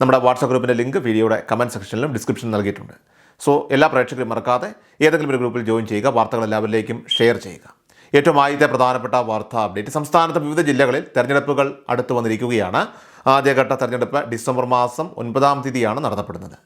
നമ്മുടെ വാട്സപ്പ് ഗ്രൂപ്പിന്റെ ലിങ്ക് വീഡിയോയുടെ കമന്റ് സെക്ഷനിലും ഡിസ്ക്രിപ്ഷനിലും നൽകിയിട്ടുണ്ട്. സോ എല്ലാ പ്രേക്ഷകരും മറക്കാതെ ഏതെങ്കിലും ഒരു ഗ്രൂപ്പിൽ ജോയിൻ ചെയ്യുക വാർത്തകൾ എല്ലാവരിലേക്കും ഷെയർ ചെയ്യുക. ഏറ്റവും ആദ്യത്തെ പ്രധാനപ്പെട്ട വാർത്താ അപ്ഡേറ്റ്. സംസ്ഥാനത്തെ വിവിധ ജില്ലകളിൽ തെരഞ്ഞെടുപ്പുകൾ അടുത്തു വന്നിരിക്കുകയാണ്. ആദ്യഘട്ട തെരഞ്ഞെടുപ്പ് ഡിസംബർ മാസം ഒൻപതാം തീയതിയാണ് നടത്തപ്പെടുന്നത്.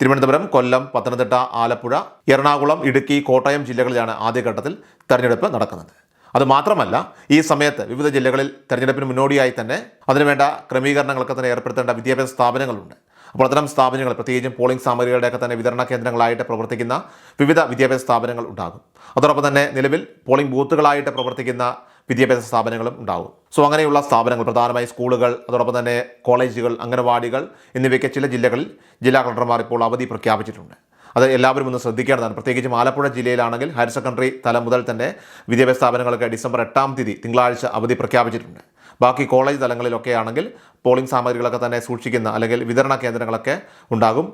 തിരുവനന്തപുരം കൊല്ലം പത്തനംതിട്ട ആലപ്പുഴ എറണാകുളം ഇടുക്കി കോട്ടയം ജില്ലകളിലാണ് ആദ്യഘട്ടത്തിൽ തെരഞ്ഞെടുപ്പ് നടക്കുന്നത്. അതുമാത്രമല്ല ഈ സമയത്ത് വിവിധ ജില്ലകളിൽ തെരഞ്ഞെടുപ്പിന് മുന്നോടിയായി തന്നെ അതിനുവേണ്ട ക്രമീകരണങ്ങളൊക്കെ തന്നെ ഏർപ്പെടുത്തേണ്ട വിദ്യാഭ്യാസ സ്ഥാപനങ്ങളുണ്ട്. അപ്പോൾ അത്തരം സ്ഥാപനങ്ങൾ പ്രത്യേകിച്ചും പോളിംഗ് സാമഗ്രികളുടെയൊക്കെ തന്നെ വിതരണ കേന്ദ്രങ്ങളായിട്ട് പ്രവർത്തിക്കുന്ന വിവിധ വിദ്യാഭ്യാസ സ്ഥാപനങ്ങൾ ഉണ്ടാകും. അതോടൊപ്പം തന്നെ നിലവിൽ പോളിംഗ് ബൂത്തുകളായിട്ട് പ്രവർത്തിക്കുന്ന വിദ്യാഭ്യാസ സ്ഥാപനങ്ങളും ഉണ്ടാകും. സോ അങ്ങനെയുള്ള സ്ഥാപനങ്ങൾ പ്രധാനമായി സ്കൂളുകൾ അതോടൊപ്പം തന്നെ കോളേജുകൾ അംഗനവാടികൾ എന്നിവയ്ക്ക് ചില ജില്ലകളിൽ ജില്ലാ കളക്ടർമാർ ഇപ്പോൾ അവധി പ്രഖ്യാപിച്ചിട്ടുണ്ട്. അത് എല്ലാവരും ഒന്ന് ശ്രദ്ധിക്കേണ്ടതാണ്. പ്രത്യേകിച്ചും ആലപ്പുഴ ജില്ലയിലാണെങ്കിൽ ഹയർ സെക്കൻഡറി തലം മുതൽ തന്നെ വിദ്യാഭ്യാസ സ്ഥാപനങ്ങൾക്ക് ഡിസംബർ എട്ടാം തീയതി തിങ്കളാഴ്ച അവധി പ്രഖ്യാപിച്ചിട്ടുണ്ട്. ബാക്കി കോളേജ് തലങ്ങളിലൊക്കെ ആണെങ്കിൽ പോളിംഗ് സാമഗ്രികളൊക്കെ തന്നെ സൂക്ഷിക്കുന്ന അല്ലെങ്കിൽ വിതരണ കേന്ദ്രങ്ങളൊക്കെ ഉണ്ടാകും.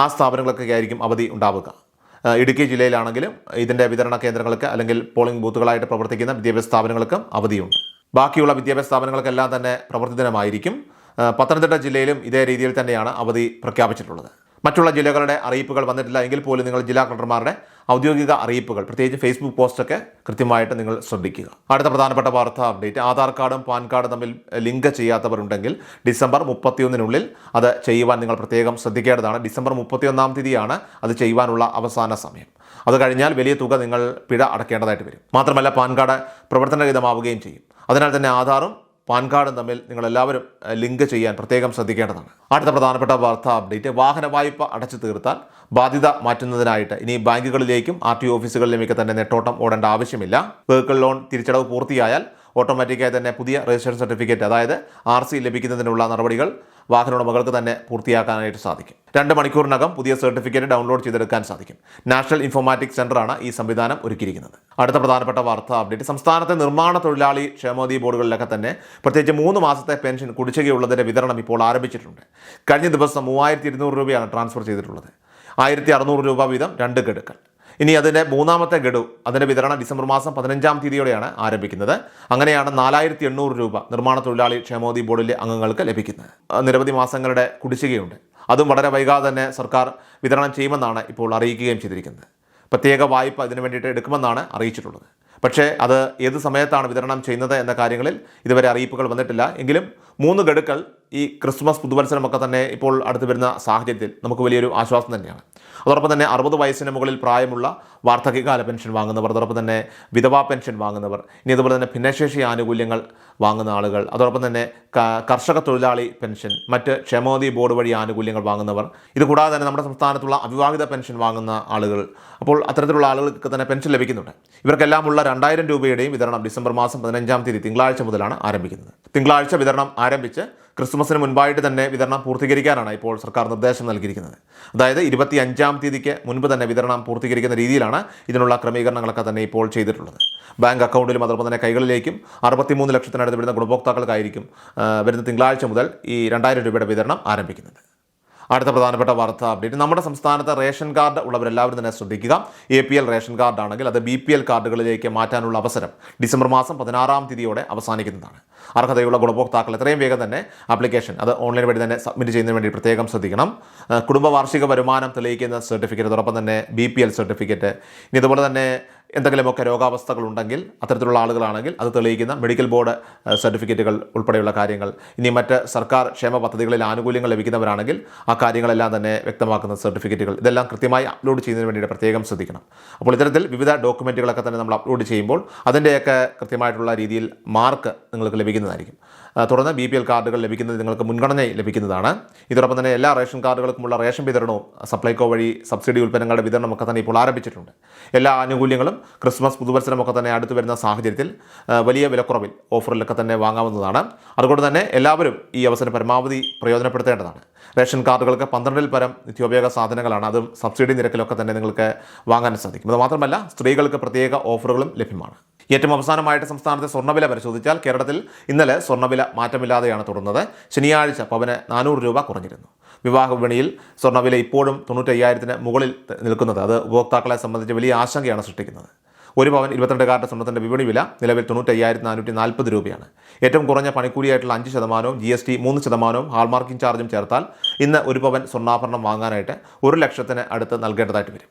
ആ സ്ഥാപനങ്ങളൊക്കെ ആയിരിക്കും അവധി ഉണ്ടാവുക. ഇടുക്കി ജില്ലയിലാണെങ്കിലും ഇതിന്റെ വിതരണ കേന്ദ്രങ്ങൾക്ക് അല്ലെങ്കിൽ പോളിംഗ് ബൂത്തുകളായിട്ട് പ്രവർത്തിക്കുന്ന വിദ്യാഭ്യാസ സ്ഥാപനങ്ങൾക്കും അവധിയുണ്ട്. ബാക്കിയുള്ള വിദ്യാഭ്യാസ സ്ഥാപനങ്ങൾക്കെല്ലാം തന്നെ പ്രവർത്തിതമായിരിക്കും ആ, പത്തനംതിട്ട ജില്ലയിലും ഇതേ രീതിയിൽ തന്നെയാണ് അവധി പ്രഖ്യാപിച്ചിട്ടുള്ളത്. മറ്റുള്ള ജില്ലകളുടെ അറിയിപ്പുകൾ വന്നിട്ടില്ല എങ്കിൽ പോലും നിങ്ങൾ ജില്ലാ കളക്ടർമാരുടെ ഔദ്യോഗിക അറിയിപ്പുകൾ പ്രത്യേകിച്ച് ഫേസ്ബുക്ക് പോസ്റ്റൊക്കെ കൃത്യമായിട്ട് നിങ്ങൾ ശ്രദ്ധിക്കുക. അടുത്ത പ്രധാനപ്പെട്ട വാർത്താ അപ്ഡേറ്റ് ആധാർ കാർഡും പാൻ കാർഡും തമ്മിൽ ലിങ്ക് ചെയ്യാത്തവരുണ്ടെങ്കിൽ ഡിസംബർ മുപ്പത്തിയൊന്നിനുള്ളിൽ അത് ചെയ്യുവാൻ നിങ്ങൾ പ്രത്യേകം ശ്രദ്ധിക്കേണ്ടതാണ്. ഡിസംബർ മുപ്പത്തിയൊന്നാം തീയതിയാണ് അത് ചെയ്യുവാനുള്ള അവസാന സമയം. അത് കഴിഞ്ഞാൽ വലിയ തുക നിങ്ങൾ പിഴ അടക്കേണ്ടതായിട്ട് വരും. മാത്രമല്ല പാൻ കാർഡ് പ്രവർത്തനരഹിതമാവുകയും ചെയ്യും. അതിനാൽ തന്നെ ആധാറും പാൻ കാർഡും തമ്മിൽ നിങ്ങളെല്ലാവരും ലിങ്ക് ചെയ്യാൻ പ്രത്യേകം ശ്രദ്ധിക്കേണ്ടതാണ്. അടുത്ത പ്രധാനപ്പെട്ട വാർത്താ അപ്ഡേറ്റ് വാഹന വായ്പ അടച്ചു തീർത്താൽ ബാധ്യത മാറ്റുന്നതിനായിട്ട് ഇനി ബാങ്കുകളിലേക്കും ആർ ടി ഓഫീസുകളിലേക്കും തന്നെ നെട്ടോട്ടം ഓടേണ്ട ആവശ്യമില്ല. വെഹിക്കിൾ ലോൺ തിരിച്ചടവ് പൂർത്തിയായാൽ ഓട്ടോമാറ്റിക്കായി തന്നെ പുതിയ രജിസ്ട്രേഷൻ സർട്ടിഫിക്കറ്റ് അതായത് ആർ സി ലഭിക്കുന്നതിനുള്ള നടപടികൾ വാഹന ഉടമകൾക്ക് തന്നെ പൂർത്തിയാക്കാനായിട്ട് സാധിക്കും. രണ്ട് മണിക്കൂറിനകം പുതിയ സർട്ടിഫിക്കറ്റ് ഡൗൺലോഡ് ചെയ്തെടുക്കാൻ സാധിക്കും. നാഷണൽ ഇൻഫോർമാറ്റിക് സെന്ററാണ് ഈ സംവിധാനം ഒരുക്കിയിരിക്കുന്നത്. അടുത്ത പ്രധാനപ്പെട്ട വാർത്ത അപ്ഡേറ്റ് സംസ്ഥാനത്തെ നിർമ്മാണ തൊഴിലാളി ക്ഷേമനിധി ബോർഡുകളിലൊക്കെ തന്നെ പ്രത്യേകിച്ച് മൂന്ന് മാസത്തെ പെൻഷൻ കുടിശ്ശികയുള്ളതിന്റെ വിതരണം ഇപ്പോൾ ആരംഭിച്ചിട്ടുണ്ട്. കഴിഞ്ഞ ദിവസം മൂവായിരത്തി ഇരുന്നൂറ് രൂപയാണ് ട്രാൻസ്ഫർ ചെയ്തിട്ടുള്ളത്. ആയിരത്തി അറുന്നൂറ് രൂപ വീതം രണ്ട് ഗഡുക്കൾ. ഇനി അതിന്റെ മൂന്നാമത്തെ ഗഡു അതിന്റെ വിതരണം ഡിസംബർ മാസം പതിനഞ്ചാം തീയതിയോടെയാണ് ആരംഭിക്കുന്നത്. അങ്ങനെയാണ് നാലായിരത്തി എണ്ണൂറ് രൂപ നിർമ്മാണ തൊഴിലാളി ക്ഷേമോദി ബോർഡിലെ അംഗങ്ങൾക്ക് ലഭിക്കുന്നത്. നിരവധി മാസങ്ങളുടെ കുടിശ്ശികയുണ്ട്. അതും വളരെ വൈകാതെ തന്നെ സർക്കാർ വിതരണം ചെയ്യുമെന്നാണ് ഇപ്പോൾ അറിയിക്കുകയും ചെയ്തിരിക്കുന്നത്. പ്രത്യേക വായ്പ ഇതിനു വേണ്ടിയിട്ട് എടുക്കുമെന്നാണ് അറിയിച്ചിട്ടുള്ളത്. പക്ഷേ അത് ഏത് സമയത്താണ് വിതരണം ചെയ്യുന്നത് എന്ന കാര്യങ്ങളിൽ ഇതുവരെ അറിയിപ്പുകൾ വന്നിട്ടില്ല. എങ്കിലും മൂന്ന് ഗഡുക്കൾ ഈ ക്രിസ്മസ് പുതുവത്സരമൊക്കെ തന്നെ ഇപ്പോൾ അടുത്ത് വരുന്ന സാഹചര്യത്തിൽ നമുക്ക് വലിയൊരു ആശ്വാസം തന്നെയാണ്. അതോടൊപ്പം തന്നെ അറുപത് വയസ്സിന് മുകളിൽ പ്രായമുള്ള വാർദ്ധക്യകാല പെൻഷൻ വാങ്ങുന്നവർ അതോടൊപ്പം തന്നെ വിധവാ പെൻഷൻ വാങ്ങുന്നവർ ഇനി അതുപോലെ തന്നെ ഭിന്നശേഷി ആനുകൂല്യങ്ങൾ വാങ്ങുന്ന ആളുകൾ അതോടൊപ്പം തന്നെ കർഷക തൊഴിലാളി പെൻഷൻ മറ്റ് ക്ഷേമോദി ബോർഡ് വഴി ആനുകൂല്യങ്ങൾ വാങ്ങുന്നവർ ഇത് കൂടാതെ തന്നെ നമ്മുടെ സംസ്ഥാനത്തുള്ള അവിവാഹിത പെൻഷൻ വാങ്ങുന്ന ആളുകൾ അപ്പോൾ അത്തരത്തിലുള്ള ആളുകൾക്ക് തന്നെ പെൻഷൻ ലഭിക്കുന്നുണ്ട്. ഇവർക്കെല്ലാമുള്ള രണ്ടായിരം രൂപയുടെയും വിതരണം ഡിസംബർ മാസം പതിനഞ്ചാം തീയതി തിങ്കളാഴ്ച മുതലാണ് ആരംഭിക്കുന്നത്. തിങ്കളാഴ്ച വിതരണം ആരംഭിച്ച് ക്രിസ്മസിന് മുൻപായിട്ട് തന്നെ വിതരണം പൂർത്തീകരിക്കാനാണ് ഇപ്പോൾ സർക്കാർ നിർദ്ദേശം നൽകിയിരിക്കുന്നത്. അതായത് ഇരുപത്തി അഞ്ചാം തീയതിക്ക് മുൻപ് തന്നെ വിതരണം പൂർത്തീകരിക്കുന്ന രീതിയിലാണ് ഇതിനുള്ള ക്രമീകരണങ്ങളൊക്കെ തന്നെ ഇപ്പോൾ ചെയ്തിട്ടുള്ളത്. ബാങ്ക് അക്കൗണ്ടിലും അതോടൊപ്പം തന്നെ കൈകളിലേക്കും അറുപത്തിമൂന്ന് ലക്ഷത്തിനടുത്ത് വരുന്ന ഗുണഭോക്താക്കൾക്കായിരിക്കും വരുന്ന തിങ്കളാഴ്ച മുതൽ ഈ രണ്ടായിരം രൂപയുടെ വിതരണം ആരംഭിക്കുന്നത്. അടുത്ത പ്രധാനപ്പെട്ട വാർത്ത അപ്ഡേറ്റ് നമ്മുടെ സംസ്ഥാനത്ത് റേഷൻ കാർഡ് ഉള്ളവരെല്ലാവരും തന്നെ ശ്രദ്ധിക്കുക. A P L ration card ആണെങ്കിൽ അത് ബി പി എൽ കാർഡുകളിലേക്ക് മാറ്റാനുള്ള അവസരം ഡിസംബർ മാസം പതിനാറാം തീയതിയോടെ അവസാനിക്കുന്നതാണ്. അർഹതയുള്ള ഗുണഭോക്താക്കൾ എത്രയും വേഗം തന്നെ ആപ്ലിക്കേഷൻ അത് ഓൺലൈൻ വഴി തന്നെ സബ്മിറ്റ് ചെയ്യുന്നതിന് വേണ്ടി പ്രത്യേകം ശ്രദ്ധിക്കണം. കുടുംബ വാർഷിക വരുമാനം തെളിയിക്കുന്ന സർട്ടിഫിക്കറ്റ് അതോടൊപ്പം തന്നെ ബി പി എൽ സർട്ടിഫിക്കറ്റ് ഇനി അതുപോലെ തന്നെ എന്തെങ്കിലുമൊക്കെ രോഗാവസ്ഥകളുണ്ടെങ്കിൽ അത്തരത്തിലുള്ള ആളുകളാണെങ്കിൽ അത് തെളിയിക്കുന്ന മെഡിക്കൽ ബോർഡ് സർട്ടിഫിക്കറ്റുകൾ ഉൾപ്പെടെയുള്ള കാര്യങ്ങൾ. ഇനി മറ്റ് സർക്കാർ ക്ഷേമ പദ്ധതികളിൽ ആനുകൂല്യങ്ങൾ ലഭിക്കുന്നവരാണെങ്കിൽ ആ കാര്യങ്ങളെല്ലാം തന്നെ വ്യക്തമാക്കുന്ന സർട്ടിഫിക്കറ്റുകൾ ഇതെല്ലാം കൃത്യമായി അപ്ലോഡ് ചെയ്യുന്നതിന് വേണ്ടിയിട്ട് പ്രത്യേകം ശ്രദ്ധിക്കണം. അപ്പോൾ ഇത്തരത്തിൽ വിവിധ ഡോക്യുമെന്റുകളൊക്കെ തന്നെ നമ്മൾ അപ്ലോഡ് ചെയ്യുമ്പോൾ അതിന്റെയൊക്കെ കൃത്യമായിട്ടുള്ള രീതിയിൽ മാർക്ക് നിങ്ങൾക്ക് ലഭിക്കുന്നതായിരിക്കും. തുടർന്ന് ബി പി എൽ കാർഡുകൾ ലഭിക്കുന്നത് നിങ്ങൾക്ക് മുൻഗണന ലഭിക്കുന്നതാണ്. ഇതോടൊപ്പം തന്നെ എല്ലാ റേഷൻ കാർഡുകൾക്കുമുള്ള റേഷൻ വിതരണവും സപ്ലൈകോ വഴി സബ്സിഡി ഉൽപ്പന്നങ്ങളുടെ വിതരണമൊക്കെ തന്നെ ഇപ്പോൾ ആരംഭിച്ചിട്ടുണ്ട്. എല്ലാ ആനുകൂല്യങ്ങളും ക്രിസ്മസ് പുതുവത്സരമൊക്കെ തന്നെ അടുത്ത് വരുന്ന സാഹചര്യത്തിൽ വലിയ വിലക്കുറവിൽ ഓഫറിലൊക്കെ തന്നെ വാങ്ങാവുന്നതാണ്. അതുകൊണ്ട് തന്നെ എല്ലാവരും ഈ അവസരം പരമാവധി പ്രയോജനപ്പെടുത്തേണ്ടതാണ്. റേഷൻ കാർഡുകൾക്ക് പന്ത്രണ്ടിൽ പരം നിത്യോപയോഗ സാധനങ്ങളാണ്. അതും സബ്സിഡി നിരക്കിലൊക്കെ തന്നെ നിങ്ങൾക്ക് വാങ്ങാൻ സാധിക്കും. അത് മാത്രമല്ല സ്ത്രീകൾക്ക് പ്രത്യേക ഓഫറുകളും ലഭ്യമാണ്. ഏറ്റവും അവസാനമായിട്ട് സംസ്ഥാനത്തെ സ്വർണവില പരിശോധിച്ചാൽ കേരളത്തിൽ ഇന്നലെ സ്വർണവില മാറ്റമില്ലാതെയാണ് തുടർന്നത്. ശനിയാഴ്ച പവന് നാനൂറ് രൂപ കുറഞ്ഞിരുന്നു. വിവാഹ വിപണിയിൽ സ്വർണവില ഇപ്പോഴും തൊണ്ണൂറ്റയ്യായിരത്തിന് മുകളിൽ നിൽക്കുന്നത് അത് ഉപഭോക്താക്കളെ സംബന്ധിച്ച് വലിയ ആശങ്കയാണ് സൃഷ്ടിക്കുന്നത്. ഒരു പവൻ ഇരുപത്തിരണ്ട് കാരറ്റ് സ്വർണത്തിന്റെ വിപണി വില നിലവിൽ തൊണ്ണൂറ്റയ്യായിരത്തി നാനൂറ്റി നാൽപ്പത് രൂപയാണ്. ഏറ്റവും കുറഞ്ഞ പണിക്കൂലിയായിട്ടുള്ള അഞ്ച് ശതമാനവും ജി എസ് ടി മൂന്ന് ശതമാനവും ഹാൾമാർക്കിംഗ് ചാർജും ചേർത്താൽ ഇന്ന് ഒരു പവൻ സ്വർണാഭരണം വാങ്ങാനായിട്ട് ഒരു ലക്ഷത്തിന് അടുത്ത് നൽകേണ്ടതായിട്ട് വരും.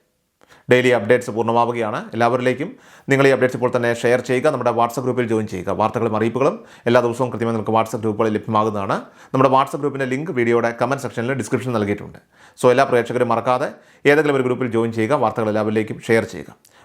ഡെയിലി അപ്ഡേറ്റ്സ് പൂർണമാവുകയാണ്. എല്ലാവരിലേക്കും നിങ്ങൾ ഈ അപ്ഡേറ്റ്സ് ഇപ്പോൾ തന്നെ ഷെയർ ചെയ്യുക. നമ്മുടെ വാട്സപ്പ് ഗ്രൂപ്പിൽ ജോയിൻ ചെയ്യുക. വാർത്തകളും അറിയിപ്പുകളും എല്ലാ ദിവസവും കൃത്യമായി നിങ്ങൾക്ക് വാട്സപ്പ് ഗ്രൂപ്പുകളിൽ ലഭ്യമാകുന്നതാണ്. നമ്മുടെ വാട്സപ്പ് ഗ്രൂപ്പിന്റെ ലിങ്ക് വീഡിയോയുടെ കമന്റ് സെക്ഷനിൽ ഡിസ്ക്രിപ്ഷൻ നൽകിയിട്ടുണ്ട്. സോ എല്ലാ പ്രേക്ഷകരും മറക്കാതെ ഏതെങ്കിലും ഒരു ഗ്രൂപ്പിൽ ജോയിൻ ചെയ്യുക. വാർത്തകൾ എല്ലാവരിലേക്കും ഷെയർ ചെയ്യുക.